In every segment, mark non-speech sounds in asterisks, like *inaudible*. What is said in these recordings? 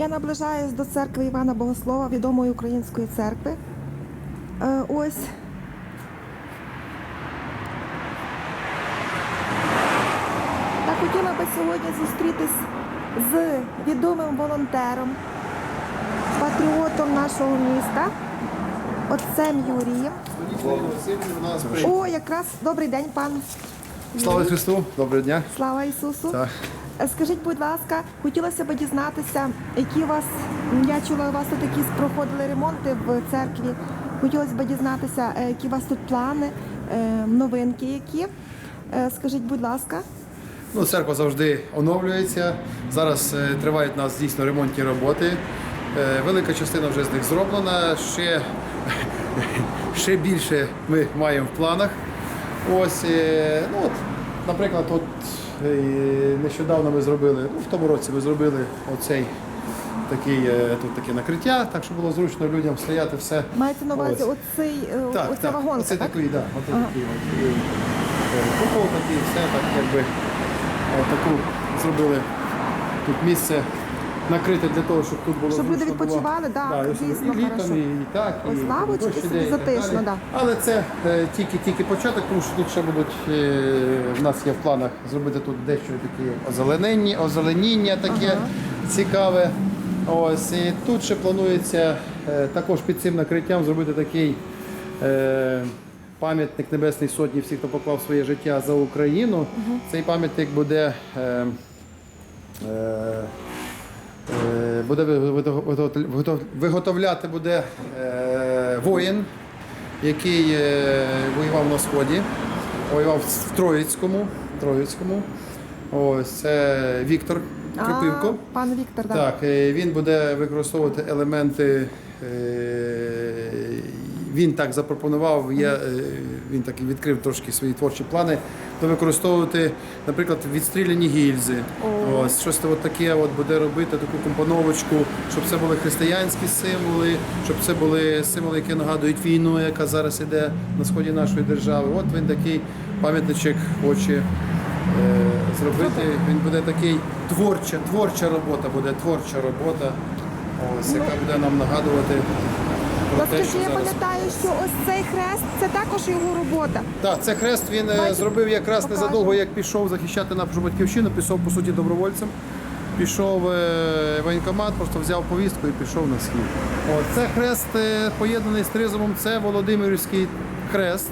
Я наближаюсь до церкви Івана Богослова, відомої української церкви. Е, ось. Та хотіла би сьогодні зустрітись з відомим волонтером, патріотом нашого міста, отцем Юрієм. О, якраз добрий день, пан. Слава Христу, доброго дня. Слава Ісусу! Так. Е, Скажіть, будь ласка, хотілося б дізнатися, які у вас, я чула, у вас тут якісь проходили ремонти в церкві. Хотілося б дізнатися, е, які у вас тут плани, е, новинки які. Скажіть, будь ласка, Ну, церква завжди оновлюється. Зараз тривають у нас дійсно ремонтні роботи. Велика частина вже з них зроблена. Ще, *laughs* ще більше ми маємо в планах. Ось, е, ну, от, наприклад, от, е, нещодавно ми зробили, ну, в тому році ми зробили оцей такий, е, тут таке накриття, так що було зручно людям стояти все. мається на увазі оцей, Так, оця так. вагонка, Оце так? такий, да, оце такий от, е, е, купол такий, все так якби таку зробили тут місце накрите для того, щоб тут було Щоб люди зручно було. відпочивали, да, і дійсно, і літом, хорошо. і, і так, Ось і лавочки дощ собі іде, і так затишно, далі. да. Але це е, тільки-тільки початок, тому що тут ще будуть, е, в нас є в планах зробити тут дещо такі озеленення, озеленіння таке цікаве. Ось, і тут ще планується е, також під цим накриттям зробити такий е, пам'ятник Небесній Сотні всіх, хто поклав своє життя за Україну. Цей пам'ятник буде. Е, Е, Буде виготов- виготов- виготовляти буде е, воїн, який е, воював на сході, воював в Троїцькому. Троїцькому. Ось це Віктор Кропивко. А, пан Віктор, так. Так, е, він буде використовувати елементи. е, Він так запропонував, я, е, він так і відкрив трошки свої творчі плани, використовувати, наприклад, відстріляні гільзи. Ось щось от таке от буде робити, таку компоновочку, щоб це були християнські символи, щоб це були символи, які нагадують війну, яка зараз іде на сході нашої держави. От він такий пам'ятничок хоче е, зробити. Він буде такий творча, творча робота, буде творча робота, ось, яка буде нам нагадувати що я пам'ятаю, що ось цей хрест це також його робота. Так, це хрест він е, Бачите, зробив якраз покажемо. незадовго, як пішов захищати нашу батьківщину, пішов по суті добровольцем. Пішов е, в воєнкомат, просто взяв повістку і пішов на схід. От, це хрест е, поєднаний з тризубом, це Володимирівський хрест.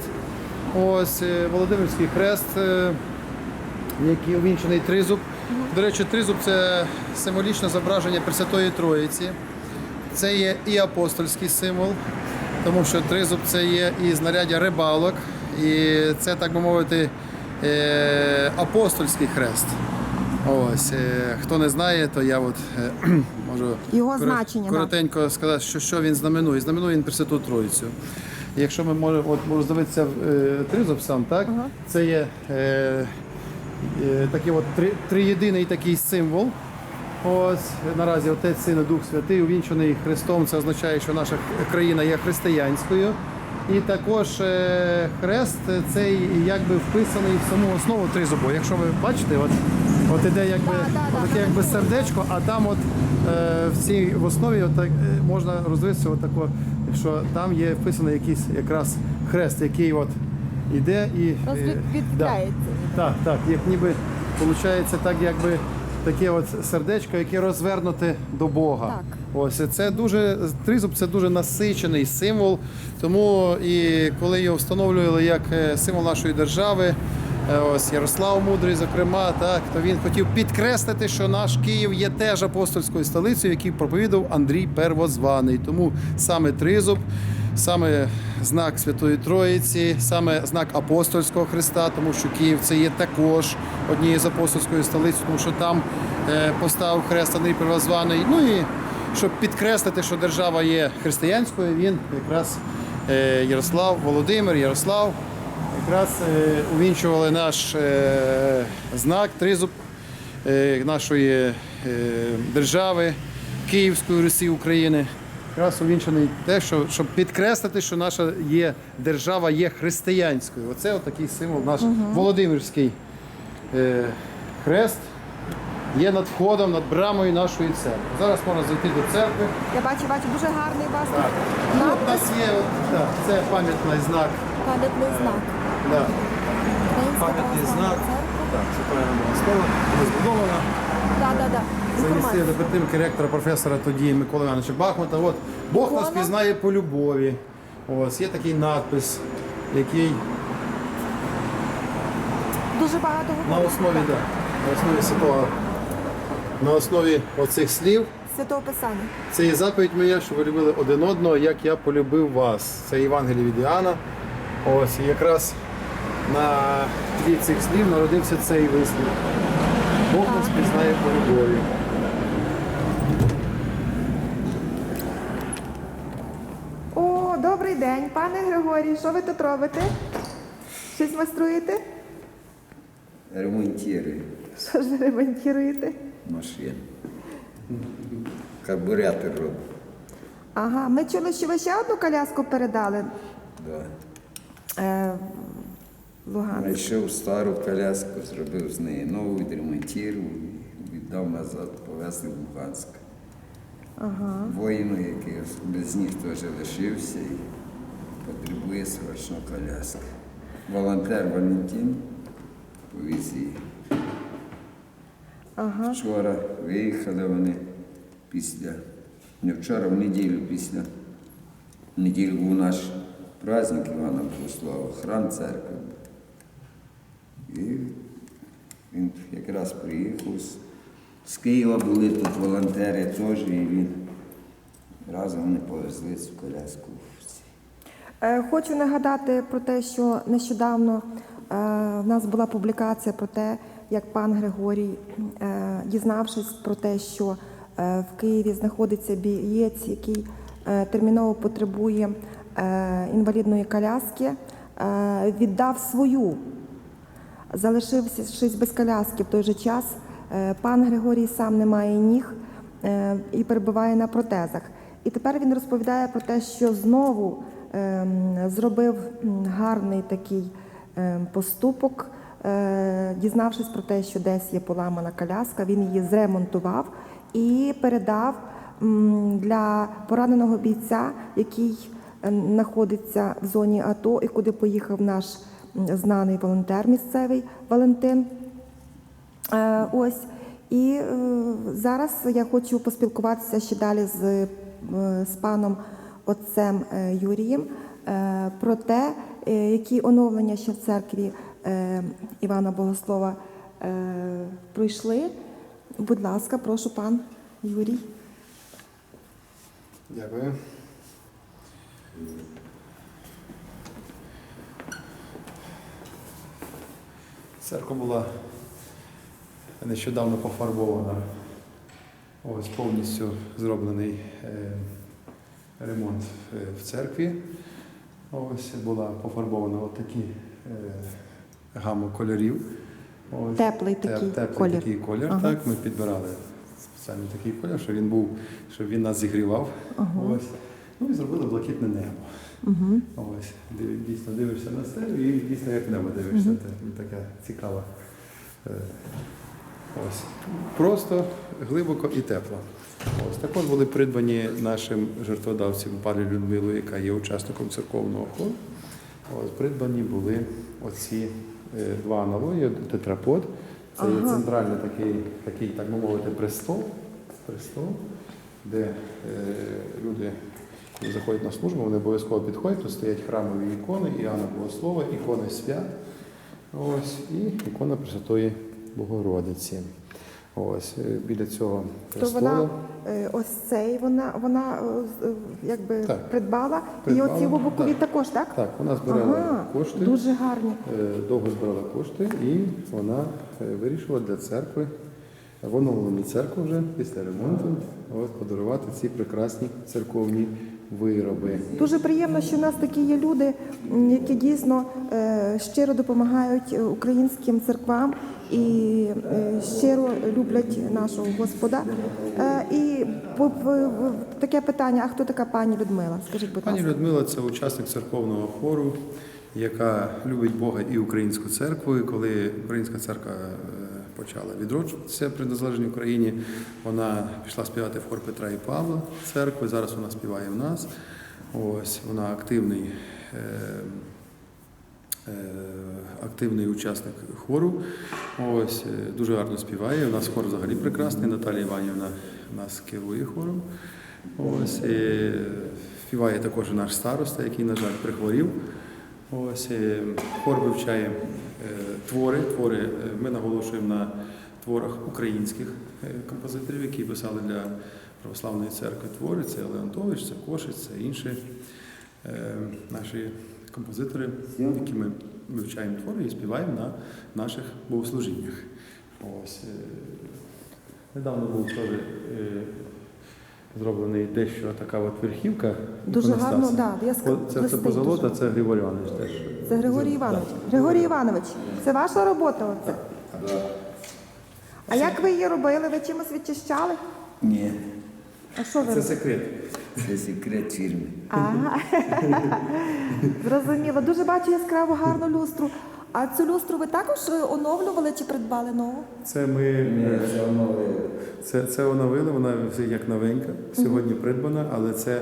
Ось Володимирський хрест, який увінчений тризуб. До речі, тризуб це символічне зображення Пресвятої Троїці. Це є і апостольський символ, тому що тризуб це є і знаряддя рибалок, і це, так би мовити, е, апостольський хрест. Ось, е, хто не знає, то я от, е, *clears throat* можу Його значення, да. коротенько сказати, що, що він знаменує. Знаменує він Пресвяту Троїцю. Якщо ми можемо от, можемо здивитися в е, тризуб сам, так? Це є е, е, такий от три, триєдиний такий символ. Ось наразі Отець Син і Дух Святий, увінчений Христом. Це означає, що наша країна є християнською. І також е, хрест цей якби вписаний в саму основу тризубу. Якщо ви бачите, от, от іде якби Да, да, да, таке якби сердечко, а там от е, в цій в основі от, так, е, можна роздивитися отако, що там є вписаний якийсь якраз хрест, який от іде і е, Розвіддається. так, так, як ніби виходить так, якби таке от сердечко, яке розвернуте до Бога. Так. Ось і це дуже тризуб це дуже насичений символ. Тому і коли його встановлювали як е, символ нашої держави, е, ось Ярослав Мудрий, зокрема, так, то він хотів підкреслити, що наш Київ є теж апостольською столицею, який проповідав Андрій Первозваний. Тому саме тризуб. Саме знак Святої Троїці, саме знак апостольського Христа, тому що Київ це є також однією з апостольської столиці, тому що там е, поставив хрест Андрій Первозваний. Ну і щоб підкреслити, що держава є християнською, він якраз е, Ярослав, Володимир, Ярослав, якраз е, увінчували наш знак, тризуб нашої держави, Київської Русі України. Якраз увінчений те, що, щоб підкреслити, що наша є держава є християнською. Оце такий символ наш Володимирський е, хрест, є над входом, над брамою нашої церкви. Зараз можна зайти до церкви. Я бачу, бачу, дуже гарний у вас Так. Ну, у нас є так, це пам'ятний знак. Пам'ятний знак. Да. Пам'ятний знак. Так, це правильно слово. Вона збудована. Да, да, да. За Інформація. місцевим підтримки ректора професора тоді Миколи Івановича Бахмута. От Бог нас пізнає по любові. Ось є такий надпис, який Дуже багато на говорить. основі, да, на основі святого, на основі оцих слів. Святого Писання. Це є заповідь моя, що ви любили один одного, як я полюбив вас. Це Євангеліє від Іоанна. Ось і якраз на тлі цих слів народився цей вислів. Бог нас пізнає по любові. О, добрий день, пане Григорій, що ви тут робите? Щось майструєте? Ремонтирую Що ж ви ремонтуєте? машину. Карбуратор роблю. Ага, ми чули, що ви ще одну коляску передали Да. е, Луганськ. Знайшов стару коляску, зробив з неї нову, відремонтував, віддав назад, повезли в Луганськ. Ага. Воїну, який без них теж лишився і потребує срочно коляски. Волонтер Валентин повіз її. Ага. Вчора виїхали вони після, не вчора, в неділю після. В неділю був наш праздник Івана Богослава, храм церкви. І він якраз приїхав. з- Києва були тут волонтери теж, і він разом вони повезли цю коляску. Е, Хочу нагадати про те, що нещодавно е, в нас була публікація про те, як пан Григорій, е, дізнавшись про те, що в Києві знаходиться бієць, який терміново потребує інвалідної коляски, віддав свою залишився щось без коляски в той же час. Е, Пан Григорій сам не має ніг е, і перебуває на протезах. І тепер він розповідає про те, що знову ем, зробив гарний такий ем, поступок, е, дізнавшись про те, що десь є поламана коляска, він її зремонтував і передав для пораненого бійця, який знаходиться в зоні АТО і куди поїхав наш знаний волонтер місцевий Валентин. Е, Ось. І е, зараз я хочу поспілкуватися ще далі з, е, з паном отцем Юрієм про те, які оновлення ще в церкві Івана Богослова пройшли. Будь ласка, прошу пан Юрій. Дякую. Церква була нещодавно пофарбована. Ось повністю зроблений е, ремонт е, в церкві. Ось була пофарбована отакі е, гамма кольорів. Ось. Теплий такий теплий колір. такий колір. Ага. Так, ми підбирали спеціально такий колір, щоб він був, щоб він нас зігрівав. Ось. Ну і зробили блакитне небо. Угу. Ось, дійсно дивишся на стелю і дійсно як небо дивишся. Це така цікава. е, Ось. Просто глибоко і тепло. Ось. Також були придбані нашим жертводавцем пані Людмилою, яка є учасником церковного хору. Ось, придбані були оці е, два аналої, тетрапод. Це є центральний такий, такий, так би мовити, престол, престол де е, люди, заходять на службу, вони обов'язково підходять, тут стоять храмові ікони, Іоанна Богослова, ікони свят. Ось, і ікона Пресвятої Богородиці. Ось, е, біля цього То вона е, ось цей вона, вона е, якби Так. придбала. Придбала, І оці глибокові так. також, так? Так, вона збирала Ага, кошти. дуже гарні. Довго збирала кошти і вона вирішила для церкви, в оновленій церкві вже після ремонту, от, подарувати ці прекрасні церковні вироби. Дуже приємно, що в нас такі є люди, які дійсно е, щиро допомагають е, українським церквам і е, щиро люблять нашого Господа. І таке питання: а хто така пані Людмила? Скажіть, будь Пані. Людмила це учасник церковного хору, яка любить Бога і українську церкву. І коли українська церква почала відроджуватися при незалежній Україні. Вона пішла співати в хор Петра і Павла церкви. Зараз вона співає в нас. Ось вона активний. Е, е, Активний учасник хору, ось е, дуже гарно співає. У нас хор взагалі прекрасний. Наталія Іванівна нас керує хором. Ось і співає також наш староста, який, на жаль, прихворів. Ось е, хор вивчає е, твори. Твори е, ми наголошуємо на творах українських композиторів, які писали для православної церкви твори. Це Леонтович, це Кошич, це інші наші композитори, які ми вивчаємо твори і співаємо на наших богослужіннях. Ось недавно був теж зроблений дещо така от верхівка. Дуже гарно, да, яскраво, От Це, це блистить позолота, дуже. це Григорій Іванович теж. Це Григорій Іванович. Григорій Іванович, це ваша робота оце? А як ви її робили? Ви чимось відчищали? Ні, А що ви? Це секрет. це секрет фірми. Ага. *laughs* Зрозуміло. Дуже бачу яскраву гарну люстру. А цю люстру ви також е, оновлювали чи придбали нову? Це ми е, Ні, це воно це, це оновили, вона все як новенька, сьогодні придбана, але це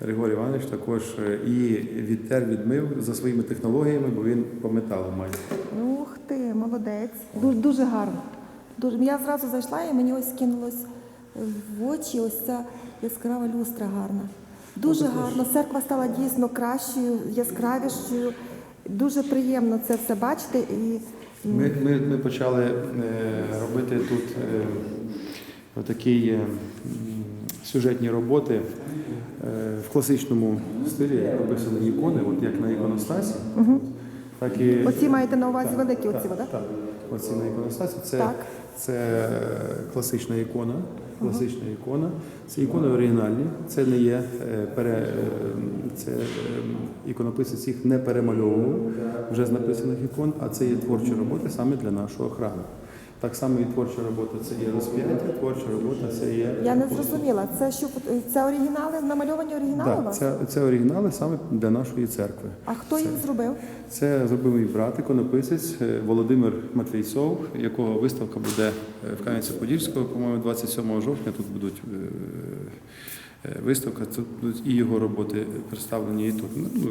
Григорій Іванович також е, і відтер, відмив за своїми технологіями, бо він по металу має. Ух ти, молодець. Дуже, дуже гарно. Дуже. Я зразу зайшла і мені ось кинулось в очі ось ця яскрава люстра гарна. Дуже гарно. Церква стала дійсно кращою, яскравішою. Дуже приємно це все бачити. І Ми, ми, ми почали е, робити тут е, такі е, сюжетні роботи е, в класичному стилі, як написані ікони, от як на іконостасі. Так і оці маєте на увазі великі оці, так? Так, оці на іконостасі. Це, Так. це класична ікона. Класична ікона. Це ікони оригінальні. Це не є е, пере, е, це е, іконописець їх не перемальовував вже з написаних ікон, а це є творчі роботи саме для нашого храму. Так само і творча робота це є розп'яття, творча робота це є. Я не зрозуміла. Це що це оригінали, намальовані оригінали Так, це, це оригінали саме для нашої церкви. А хто їх зробив? Це зробив мій брат, іконописець е, Володимир Матвійцов, якого виставка буде е, в Кам'янці-Подільського, по-моєму, 27 жовтня. Тут будуть е, виставка, тут і його роботи представлені, і тут. Ну,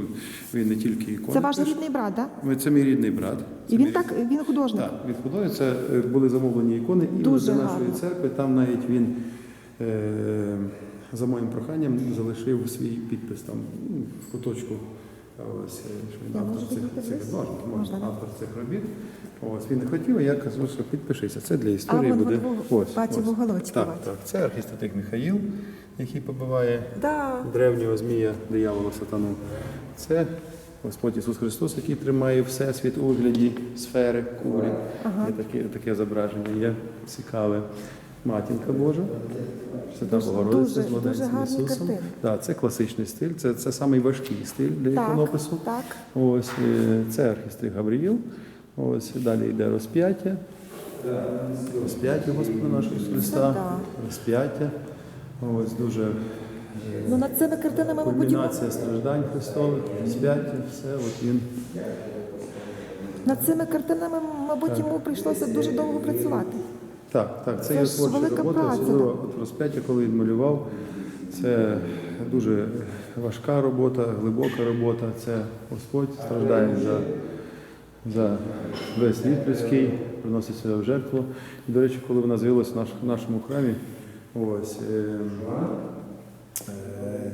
він не тільки ікони. Це ваш рідний брат, так? Да? Це мій рідний брат. І він мій- так, він художник. Так, Він художник. це е, були замовлені ікони і Дуже для нашої гарно. церкви. Там навіть він е, за моїм проханням залишив свій підпис там ну, в куточку. Ось що він автор цих, цих можна, можна, автор цих робіт. Ось він не хотів, а я казав, що підпишися. Це для історії вон, буде. ось, бачу, ось. в уголочку Так, так. Це архістатик Михаїл, який побиває Да. древнього змія, диявола сатану. Це Господь Ісус Христос, який тримає всесвіт у вигляді сфери, кулі. Є таке, таке зображення, є цікаве. Матінка Божа, Свята Богородиця з младенцем Ісусом. Да, це класичний стиль, це, це самий важкий стиль для Так, іконопису. так. Ось е, це архістриг Гавриїл. Ось далі йде розп'яття. Розп'яття Господа нашого Христа. Розп'яття. Ось дуже е, Ну над цими картинами, йому- кульмінація страждань Христових, розп'яття, все. От він над цими картинами, мабуть, йому прийшлося дуже довго працювати. Так, так, це, Це є творча робота, праця, особливо от розп'яття, коли він малював. Це дуже важка робота, глибока робота. Це Господь страждає за, за весь світ людський, приносить себе в жертву. І, до речі, коли вона з'явилася в наш, в нашому храмі, ось. Е, е,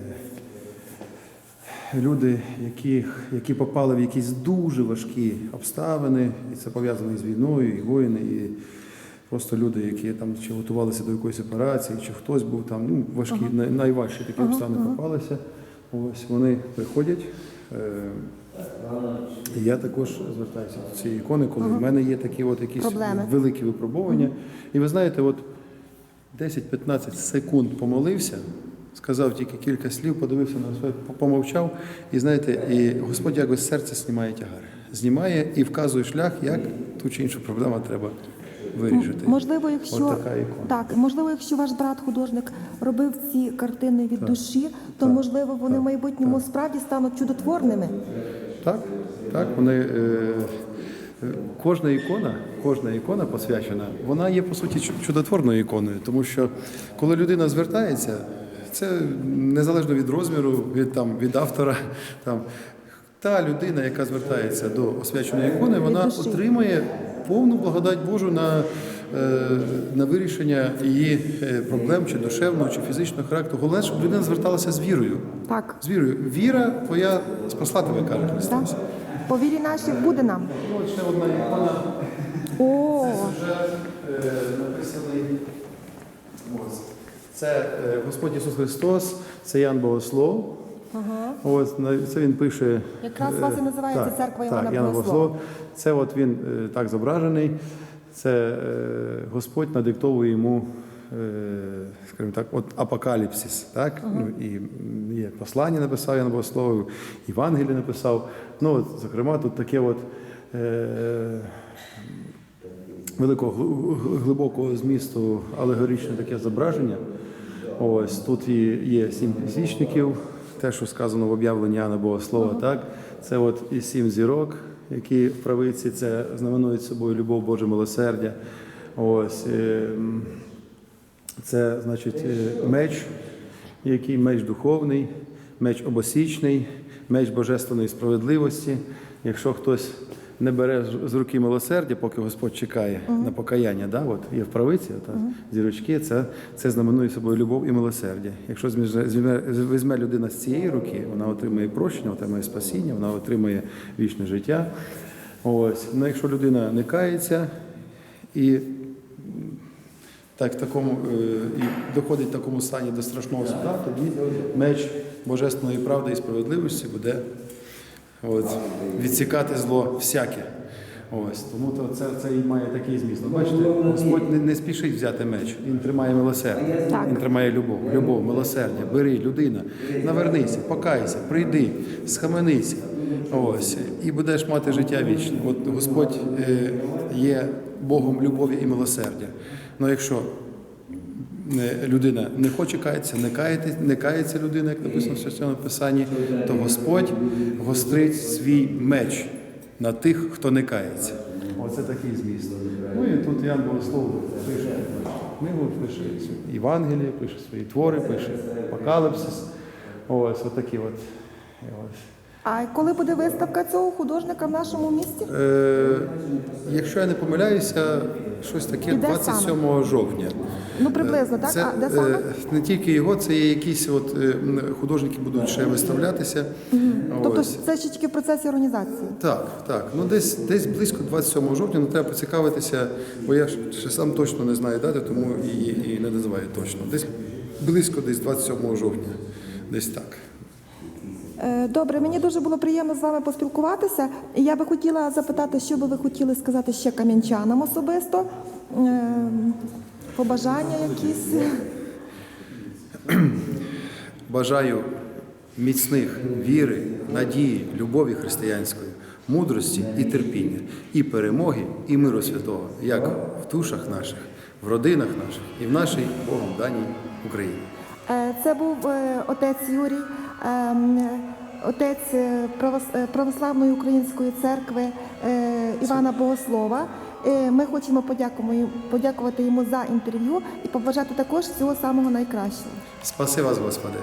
Люди, які, які попали в якісь дуже важкі обставини, і це пов'язано з війною, і воїни, і просто люди, які там чи готувалися до якоїсь операції, чи хтось був там, ну, важкі, най- найважчі такі обставини попалися. Ось вони приходять. Е, і я також звертаюся до цієї ікони, коли в мене є такі от якісь Проблеми. великі випробування. І ви знаєте, от 10-15 секунд помолився, сказав тільки кілька слів, подивився на своє, помовчав, і знаєте, і Господь якось з серця знімає тягар. Знімає і вказує шлях, як ту чи іншу проблему треба вирішити. Можливо, якщо От така ікона. так, можливо, якщо ваш брат художник робив ці картини від душі, то можливо вони в майбутньому справді стануть чудотворними. Так, так, вони Е, Кожна ікона, кожна ікона посвячена, вона є по суті чудотворною іконою, тому що коли людина звертається, це незалежно від розміру, від там від автора. Там та людина, яка звертається до освяченої ікони, вона отримує повну благодать Божу на, е, на вирішення її е, проблем, чи душевного, чи фізичного характеру. Головне, щоб людина зверталася з вірою. Так. З вірою. Віра твоя спасла тебе, каже Так. Христос. По вірі нашій буде нам. Ще одна ікона. О, Вже е, написаний. Це Господь Ісус Христос, це Ян Богослов. Ага. Ось це він пише. Якраз е, вас і називається так, церква так, Івана Яна Богослова. Богослов. Це от він е, так зображений. Це е, Господь надиктовує йому, е, скажімо так, от апокаліпсис. Так? Ну, і є послання написав Ян Богослов, Євангеліє написав. Ну, от, зокрема, тут таке от. Е, великого гл- гл- глибокого змісту алегоричне таке зображення. Ось тут є сім свічників, те, що сказано в об'явленні Яна Богослова, так? Це от і сім зірок, які в правиці це знаменують собою любов Боже милосердя. Ось е, це значить е, меч, який меч духовний, меч обосічний, меч божественної справедливості. Якщо хтось не бере з- руки милосердя, поки Господь чекає на покаяння, да? от є в правиці, та, зірочки, це, це знаменує собою любов і милосердя. Якщо візьме людина з цієї руки, вона отримує прощення, отримує спасіння, вона отримує вічне життя. Ось. Ну, якщо людина не кається і так, в такому, е, і доходить в такому стані до страшного суда, тоді меч божественної правди і справедливості буде от, відсікати зло всяке. Ось, тому то це, це і має такий зміст. Ну, Бачите, Господь не, не спішить взяти меч, він тримає милосердя, Так. він тримає любов, любов, милосердя. Бери, людина, навернися, покайся, прийди, схаменися. Ось, і будеш мати життя вічне. От Господь е, є Богом любові і милосердя. Ну якщо людина не хоче каятися, не кається, не кається людина, як написано в Священному Писанні, то Господь гострить свій меч на тих, хто не кається. Оце такий зміст. Ну і тут Ян Богослов пише книгу, пише Євангеліє, пише свої твори, пише Апокаліпсис. Ось отакі от. І. А коли буде виставка цього художника в нашому місті? Е, якщо я не помиляюся, щось таке І де 27 жовтня. Ну, приблизно, так? Це А де саме? е, не тільки його, це є якісь от е, м, художники будуть ще виставлятися. Тобто Ось. це ще тільки в процесі організації. Так, так. Ну десь десь близько 27 жовтня, ну треба поцікавитися, бо я ж ще сам точно не знаю дати, тому і, і не називаю точно. Десь близько десь 27 жовтня. Десь так. Е, Добре, мені дуже було приємно з вами поспілкуватися. Я би хотіла запитати, що би ви хотіли сказати ще кам'янчанам особисто. Е, Побажання якісь. Бажаю міцних віри, надії, любові християнської, мудрості і терпіння, і перемоги, і миру святого, як в душах наших, в родинах наших і в нашій Богом даній Україні. Е, Це був отець Юрій, отець е, е, православної української церкви е, Івана Богослова. Ми хочемо подякувати йому за інтерв'ю і побажати також всього самого найкращого. Спаси вас, Господи!